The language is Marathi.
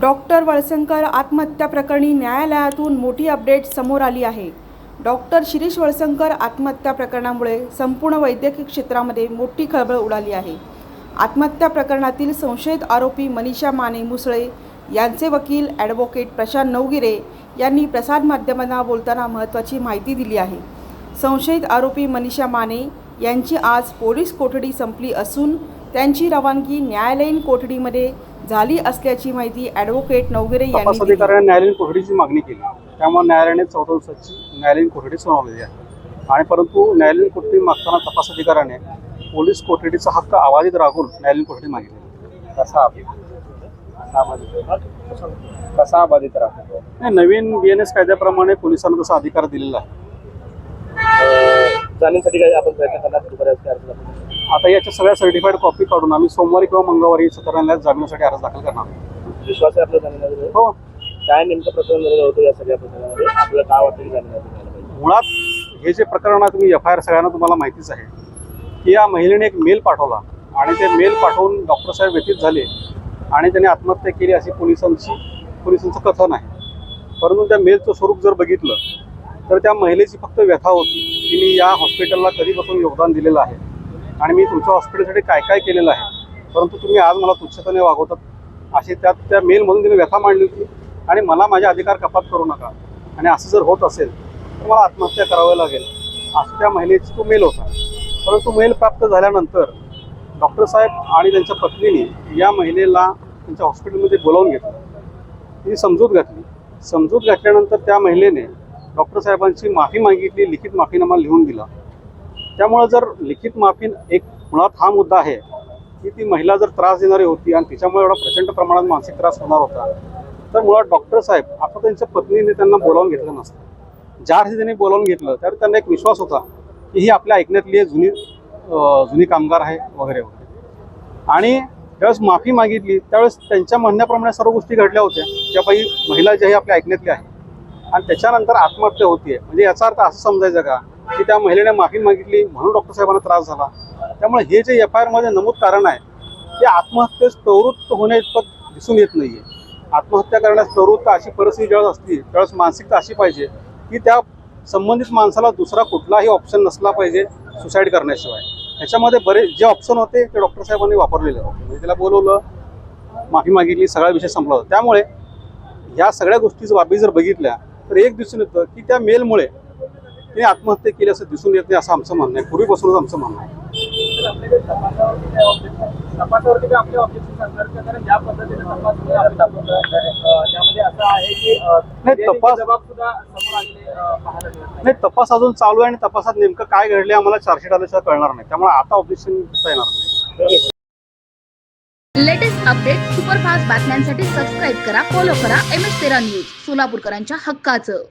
डॉक्टर वळसंकर आत्महत्या प्रकरणी न्यायालयातून मोठी अपडेट समोर आली आहे. डॉक्टर शिरीष वळसंकर आत्महत्या प्रकरणामुळे संपूर्ण वैद्यकीय क्षेत्रामध्ये मोठी खळबळ उडाली आहे. आत्महत्या प्रकरणातील संशयित आरोपी मनीषा माने मुसळे यांचे वकील ॲडव्होकेट प्रशांत नवगिरे यांनी प्रसारमाध्यमांना बोलताना महत्त्वाची माहिती दिली आहे. संशयित आरोपी मनीषा माने यांची आज पोलीस कोठडी संपली असून त्यांची रवानगी न्यायालयीन कोठडीमध्ये झाली असल्याची माहिती ॲडव्होकेट नवगिरे यांनी दिली. अधिकाऱ्याने न्यायालयीन कोठडीची मागणी केली. त्यामुळे न्यायालयाने चौदा दिवसाची न्यायालयीन कोठडी सुनावलेली आहे. आणि परंतु न्यायालयीन कोठडी मागताना तपास अधिकाऱ्याने पोलीस कोठडीचा हक्क आवाजीत राखून न्यायालयीन कोठडी मागितली. कसा कसा बाधित कसा बाधित राहतो नाही, नवीन बी एन एस कायद्याप्रमाणे पोलिसांना तसा अधिकार दिलेला आहे. जाणीसाठी काय आपण प्रयत्न करणार? आता याच्या सगळ्या सर्टिफाईड कॉपी काढून आम्ही सोमवारी किंवा मंगळवारी सत्र न्यायालयात जामिनासाठी अर्ज दाखल करणार. विश्वास आहे आपल्या जाणीमध्ये हो. काय नेमकं प्रकरण झालेलं होतं या सगळ्या प्रकरणामध्ये? आपल्याला काय वाटतं की मुळात हे जे प्रकरण आहे तुम्ही एफ आय आर सगळ्यांना तुम्हाला माहितीच आहे की या महिलेने एक मेल पाठवला आणि ते मेल पाठवून डॉक्टर साहेब व्यतीत झाले आणि त्याने आत्महत्या केली अशी पोलिसांची पोलिसांचं कथन आहे. परंतु त्या मेलचं स्वरूप जर बघितलं तर त्या महिलेची फक्त व्यथा होती की मी या हॉस्पिटलला कधीपासून योगदान दिलेलं आहे. आणि मी तुमच्या हॉस्पिटलसाठी काय काय केलेलं आहे? परंतु तुम्ही आज मला तुच्छतेने वागवतात. अशी त्यात त्या मेलमधून तिने व्यथा मांडली होती. आणि मला माझे अधिकार कपात करू नका. आणि असं जर होत असेल तर मला आत्महत्या करावी लागेल. असं त्या महिलेची तो मेल होता. परंतु मेल प्राप्त झाल्यानंतर डॉक्टर साहेब आणि त्यांच्या पत्नीने या महिलेला त्यांच्या हॉस्पिटलमध्ये बोलावून घेतलं. ती समजूत घातली. समजूत घातल्यानंतर त्या महिलेने डॉक्टर साहेबांची माफी मागितली लिखित माफीनामा लिहून दिला. त्यामुळं जर लिखित माफी एक मुळात हा मुद्दा आहे की ती महिला जर त्रास देणारी होती आणि तिच्यामुळे एवढा प्रचंड प्रमाणात मानसिक त्रास होणार होता तर मुळात डॉक्टर साहेब आता त्यांच्या पत्नीने त्यांना बोलावून घेतलं नसतं. ज्या अर्थी त्यांनी बोलावून घेतलं त्यावर त्यांना एक विश्वास होता की ही आपल्या ऐकण्यातली आहे जुनी जुनी कामगार आहे वगैरे वगैरे. आणि ज्यावेळेस माफी मागितली त्यावेळेस त्यांच्या म्हणण्याप्रमाणे सर्व गोष्टी घडल्या होत्या ज्या काही महिला ज्या ही आपल्या ऐकण्यातल्या आहे. आणि त्याच्यानंतर आत्महत्या होतीये. म्हणजे याचा अर्थ असं समजायचं का? की त्या महिलेने माफी मागितली म्हणून डॉक्टर साहेबांना त्रास झाला. त्यामुळे हे जे एफ आय आरमध्ये नमूद कारण आहे ते आत्महत्येस प्रवृत्त होण्याइतपत दिसून येत नाही आहे आत्महत्या करण्यास प्रवृत्त अशी परिस्थिती ज्यावेळेस असते त्यावेळेस मानसिकता अशी पाहिजे की त्या संबंधित माणसाला दुसरा कुठलाही ऑप्शन नसला पाहिजे सुसाईड करण्याशिवाय. ह्याच्यामध्ये बरेच जे ऑप्शन होते ते डॉक्टर साहेबांनी वापरलेले होते. म्हणजे त्याला बोलवलं माफी मागितली सगळा विषय संपला होता. त्यामुळे ह्या सगळ्या गोष्टी बाबी जर बघितल्या तर एक दिसून येतं की त्या मेलमुळे तिने आत्महत्या केली असं दिसून येत नाही असं आमचं म्हणणं आहे. पूर्वीपासूनच आमचं म्हणणं आहे. तपासावरती ऑब्जेक्शन ज्या पद्धतीने तपास त्यामध्ये असं आहे की नाही, तपास- नाही. अजून चालू आहे आणि तपासात नेमकं काय घडले आम्हाला चार्जशीट आल्याशिवाय कळणार नाही. त्यामुळे आता ऑब्जेक्शन घेता येणार नाही. लेटेस्ट अपडेट सुपरफास्ट बातम्यांसाठी सबस्क्राईब करा फॉलो करा एम एस तेरा न्यूज सोलापूरकरांच्या हक्काचं.